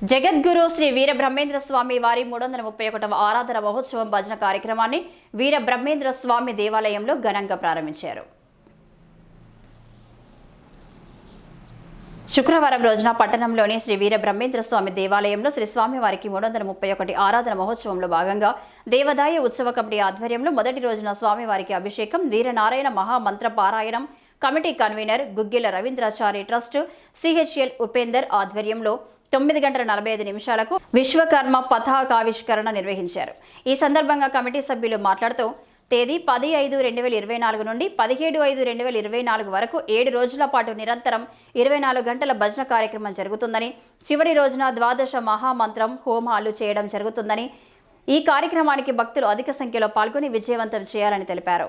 జగద్గురు శ్రీ వీర బ్రహ్మేంద్ర స్వామి వారి మూడు వందల ముప్పై ఒకటవ ఆరాధన మహోత్సవం భజన కార్యక్రమాన్ని వీర బ్రహ్మేంద్ర స్వామి దేవాలయంలో ఘనంగా ప్రారంభించారు. శుక్రవారం రోజున పట్టణంలోని శ్రీ వీర బ్రహ్మేంద్ర స్వామి దేవాలయంలో శ్రీ స్వామివారికి మూడు వందల ముప్పై ఒకటి ఆరాధన మహోత్సవంలో భాగంగా దేవదాయ ఉత్సవ కమిటీ ఆధ్వర్యంలో మొదటి రోజున స్వామివారికి అభిషేకం వీరనారాయణ మహామంత్ర పారాయణం committee convener Guggila Ravindrachari trust C H L Upender ఆధ్వర్యంలో తొమ్మిది గంటల నలభై ఐదు నిమిషాలకు విశ్వకర్మ పతాకావిష్కరణ నిర్వహించారు. ఈ సందర్భంగా కమిటీ సభ్యులు మాట్లాడుతూ తేదీ పది ఐదు రెండు వేల ఇరవై నాలుగు నుండి పదిహేడు ఐదు రెండు వేల ఇరవై నాలుగు వరకు ఏడు రోజుల పాటు నిరంతరం ఇరవై నాలుగు గంటల భజన కార్యక్రమం జరుగుతుందని చివరి రోజున ద్వాదశ మహామంత్రం హోమాలు చేయడం జరుగుతుందని ఈ కార్యక్రమానికి భక్తులు అధిక సంఖ్యలో పాల్గొని విజయవంతం చేయాలని తెలిపారు.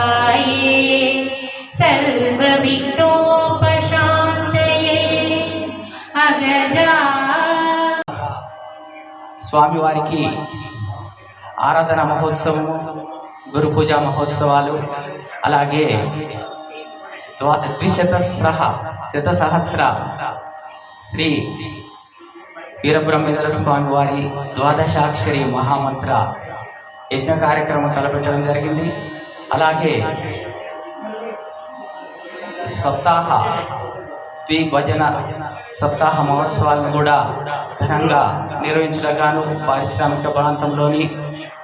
స్వామివారికి ఆరాధన మహోత్సవం గురు పూజ మహోత్సవాలు అలాగే ద్వా ద్విశతస్ర శతసహస్ర శ్రీ వీరబ్రహ్మేంద్ర స్వామి వారి ద్వాదశాక్షరి మహామంత్ర యజ్ఞ కార్యక్రమం తలపెట్టడం జరిగింది. అలాగే సప్తాహ భజన సప్తాహ మహోత్సవాలను కూడా ఘనంగా నిర్వహించడం గాను పారిశ్రామిక ప్రాంతంలోని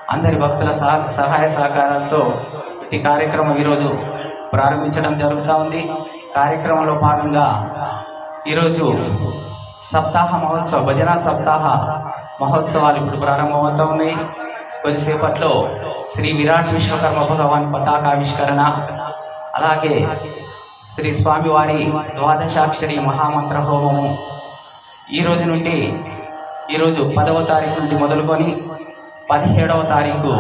అందరి భక్తుల సహ సహాయ సహకారాలతో ఈ కార్యక్రమం ఈరోజు ప్రారంభించడం జరుగుతూ ఉంది. కార్యక్రమంలో భాగంగా ఈరోజు సప్తాహ మహోత్సవ భజన సప్తాహ మహోత్సవాలు ఇప్పుడు ప్రారంభమవుతూ ఉన్నాయి. కొద్దిసేపట్లో శ్రీ విరాట్ విశ్వకర్మ భగవాన్ పతాకావిష్కరణ అలాగే శ్రీ స్వామివారి ద్వాదశాక్షరి మహామంత్ర హోమము ఈ రోజు నుండి ఈరోజు పదవ తారీఖు నుండి మొదలుకొని పదిహేడవ తారీఖు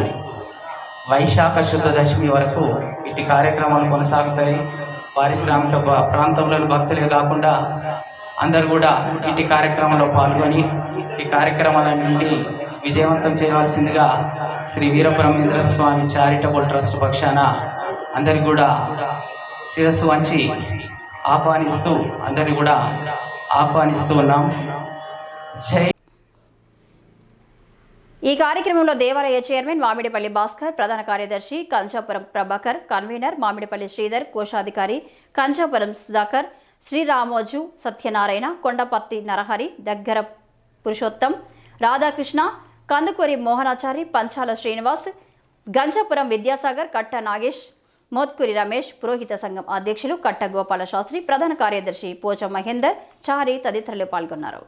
వైశాఖ శుద్ధ దశమి వరకు ఇటు కార్యక్రమాలు కొనసాగుతాయి. పారిశ్రామిక ప్రాంతంలోని భక్తులే కాకుండా అందరు కూడా ఇటు కార్యక్రమంలో పాల్గొని ఈ కార్యక్రమాలన్నింటినీ విజయవంతం చేయవలసిందిగా శ్రీ వీరబ్రహ్మేంద్ర స్వామి చారిటబుల్ ట్రస్ట్ పక్షాన అందరికి కూడా శిరస్సు వంచి ఆహ్వానిస్తూ అందరినీ కూడా ఆహ్వానిస్తూ ఉన్నాం. జై ఈ కార్యక్రమంలో దేవాలయ చైర్మన్ మామిడిపల్లి భాస్కర్ ప్రధాన కార్యదర్శి కంచాపురం ప్రభాకర్ కన్వీనర్ మామిడిపల్లి శ్రీధర్ కోశాధికారి కంచాపురం సుధాకర్ శ్రీరామోజు సత్యనారాయణ కొండపత్తి నరహరి దగ్గర పురుషోత్తం రాధాకృష్ణ కందుకూరి మోహనాచారి పంచాల శ్రీనివాస్ గంజాపురం విద్యాసాగర్ కట్ట నాగేష్ మోత్కూరి రమేష్ పురోహిత సంఘం అధ్యక్షులు కట్టగోపాల శాస్త్రి ప్రధాన కార్యదర్శి పోచ మహేందర్ చారి తదితరులు పాల్గొన్నారు.